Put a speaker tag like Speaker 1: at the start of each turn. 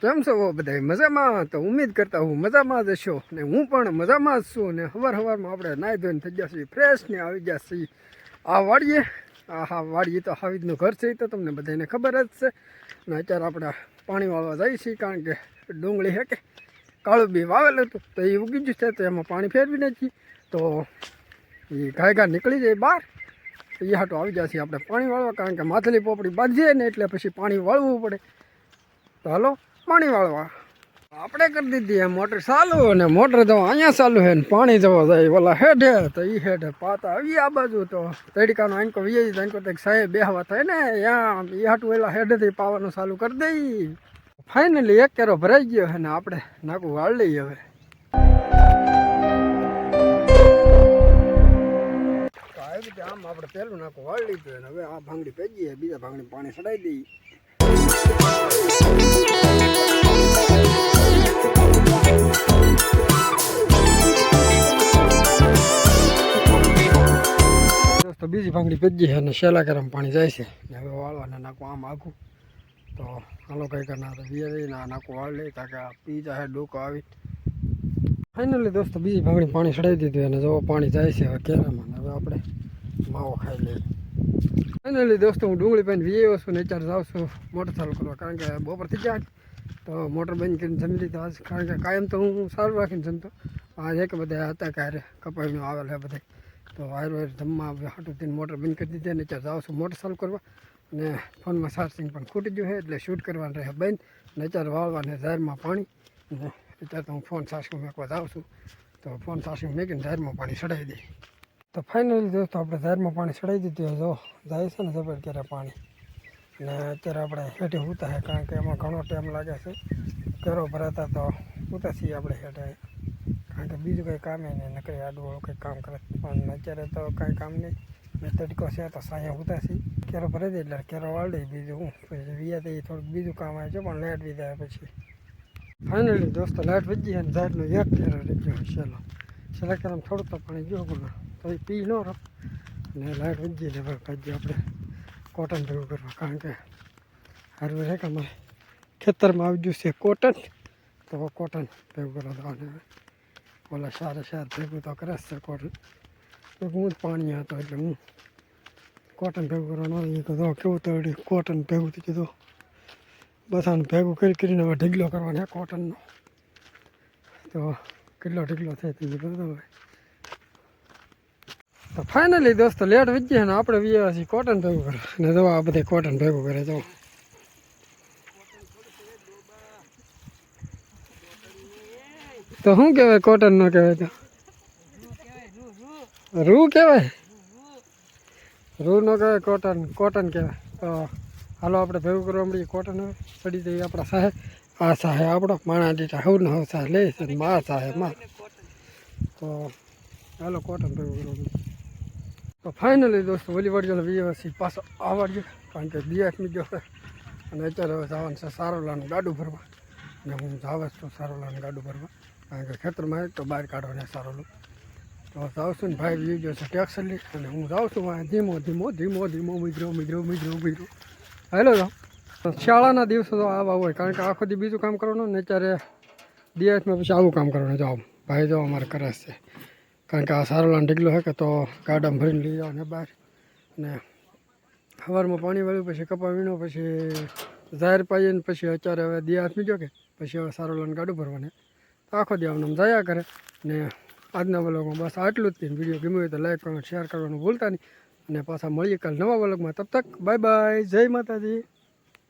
Speaker 1: કેમ છો બધા મજામાં. તો ઉમેદ કરતા હું મજામાં જ હશો ને હું પણ મજામાં જ છું ને સવાર સવારમાં આપણે નાહી ધોઈને થઈ છીએ ફ્રેશ ને આવી છીએ. આ વાડીએ આ હા વાડીએ તો હાવીદનું ઘર છે તો તમને બધાને ખબર જ છે. ને અત્યારે આપણે પાણી વાળવા જઈએ છીએ કારણ કે ડુંગળી હે કે કાળું બી વાવેલું હતું, તો એ ઉગી ગયું છે તો એમાં પાણી ફેરવી નાખી તો એ ગાય ગાય નીકળી જાય બહાર. એ હાટો આવી છીએ આપણે પાણી વાળવા કારણ કે માથલી પોપડી બાંધીએ ને એટલે પછી પાણી વાળવું પડે. તો હાલો પાણી વાળવા. આપણે કરી દીધી મોટર ચાલુ અને મોટર તો અહીંયા ચાલુ હે ને પાણી જવા જાય ઓલા હેઠે, તો એ હેઠે પાતા આવી આ બાજુ તો. તડકાનો આંકો વીએ આંકો તો સાહેબ બેહવા થાય ને ત્યાં એ હાટું એલા હેઠેથી પાવાનું ચાલુ કરી દઈ. ફાઇનલી એક કેરો ભરાઈ ગયો હે ને આપણે નાકું વાળ લઈએ હવે. આવી રીતે આમ આપણે પહેલું નાકું વાળ લીધું હવે આ ભાંગડી પેજીએ બીજા ભાંગડી પાણી ચડાવી દઈએ. દોસ્તો બીજી ભાંગડી પેજી છે અને શેલા ગરમ પાણી જાય છે. ને હવે વાળવાને નાખું આમ આખું. તો હાલો કંઈ કરના તો વીએ ના નાખું વાળ લઈ કારણ કે પી જાય ડોકો આવી. ફાઇનલી દોસ્તો બીજી ભાંગડી પાણી ચડાવી દીધું અને જો પાણી જાય છે હવે કેરામાં. હવે આપણે માવો ખાઈ લઈએ. ફાઇનલી દોસ્તો હું ડુંગળી પાઈને વીએ આવ્યો છું ને અત્યારે જાઉં છું, મોટર ચાલુ કરવા. કારણ કે બપોર થઈ ગયા તો મોટર બંધ કરીને જમી લીધા. આજ કારણ કે કાયમ તો હું સારું રાખીને જમતો. આજે કે બધા હતા ક્યારે કપાઈનું આવેલ બધે. તો વાયર જમવા હાટું થઈને મોટર બંધ કરી દીધી અને અત્યારે જાઉં છું મોટર ચાલુ કરવા. અને ફોનમાં ચાર્જિંગ પણ ખૂટી ગયું છે, એટલે શૂટ કરવાનું રહે બંધ. અને અત્યારે વાળવાને ઝારમાં પાણી. અને અત્યારે તો હું ફોન સાસું મેકવા જાઉં છું. તો ફોન સાસું મેકીને ઝારમાં પાણી ચડાવી દઈ તો ફાઇનલી દોસ્તો, આપણે ઝારમાં પાણી ચડાવી દીધું. જો જાય છે ને જબર ક્યારે પાણી. ને અત્યારે આપણે હેઠે ઉતા છે, કારણ કે એમાં ઘણો ટાઈમ લાગે છે. ઘરો ભરાતા તો ઉતા છીએ આપણે હેઠે. કારણ કે બીજું કંઈ કામ નહીં, નકરી આડું કંઈ કામ કરે. પણ અત્યારે તો કાંઈ કામ નહીં. મેં તડકો છે તો સાંજે ઉતારશી કેરો ભરાઈ દે એટલે કેરો વાળી બીજું હું. પછી વિયા તો થોડુંક બીજું કામ આવે છે, પણ લાઇટ બી પછી. ફાઇનલી દોસ્તો લાઇટ વજી અને લાઇટનો એક કેરો રહી ગયો છેલ્લો. કેરામાં થોડુંક તો પાણી ગયો પણ તો એ પી ન રહો ને લાઇટ વજી એટલે હવે આપણે કોટન ભેગું કરવા. કારણ કે હારું રહે કે અમારે ખેતરમાં આવી ગયું છે કોટન તો કોટન ભેગું કરવા હવે. ઓલા સારા સાર ભેગું તો કરે છે કોટન હું જ પાણી હતો એટલે હું કોટન ભેગું કરવાનું એ કીધો કેવું તો કોટન ભેગું થઈ કીધું. બધાને ભેગું કરી કરીને હવે ઢીગલો કરવાનો કોટનનો તો કેટલો ઢીગલો થાય તે બધું તો ફાઇનલી દોસ્તો, લેટ વીજ્યા ને આપણે વીયા છીએ કોટન ભેગું કરે ને જો આ બધે કોટન ભેગું કરે, જો. તો શું કહેવાય કોટન નો કહેવાય તો? રૂ કહેવાય? રૂ નો કહેવાય કોટન કોટન કહેવાય. તો હાલો, આપણે ભેગું કરવા મળીએ કોટન હવે. પડી જઈએ આપણા સાહેબ. આ સાહેબ આપણો માણા દીટા હવ ને હવ સાહેબ લે છે મા સાહેબ, મા. તો હાલો કોટન ભેગું કરવા મળીએ તો ફાઇનલી દોસ્તો, ઓલી વાડીઓ વીએ પછી આવડજો કારણ કે દિયાકની ગયો અને અત્યારે હવે જવાનું છે સારોલાનું ગાડું ભરવા. ને હું જાવ છું સારોલાનું ગાડું ભરવા. કારણ કે ખેતરમાં તો બહાર કાઢવાને સારોલું તો જાઉં છું ને ભાઈ વી ગયો છે ટેક્સર લઈ અને હું જાઉં છું વાંહે ધીમો ધીમો ધીમો ધીમો મિજરો મિજરો મિજરો મિજરો હેલો જાઉં શાળાના દિવસો તો આવા હોય કારણ કે આખો દી બીજું કામ કરવાનું ને અત્યારે દિવસમાં પછી આવું કામ કરવાનું. જાઓ, ભાઈ જવા અમારે કરે છે. કારણ કે આ સારોલાનો ઢીકલો છે કે તો ગાડામાં ભરીને લઈ જાઓ ને બહાર. ને સવારમાં પાણી વાળ્યું, પછી કપા વીણો, પછી ઝાર પાઈને પછી અત્યારે હવે દિયા હાથ કે, પછી હવે સારોલાનું ગાડું ભરવાને. તો આખો દી આમ જયા કરે ને આજના વ્લોગમાં બસ આટલું જ વીડિયો ગમ્યો હોય તો લાઈક કરવાનું શેર કરવાનું ભૂલતા નહીં. અને પાછા મળીએ કાલ નવા વ્લોગમાં તબ તક બાય બાય જય માતાજી.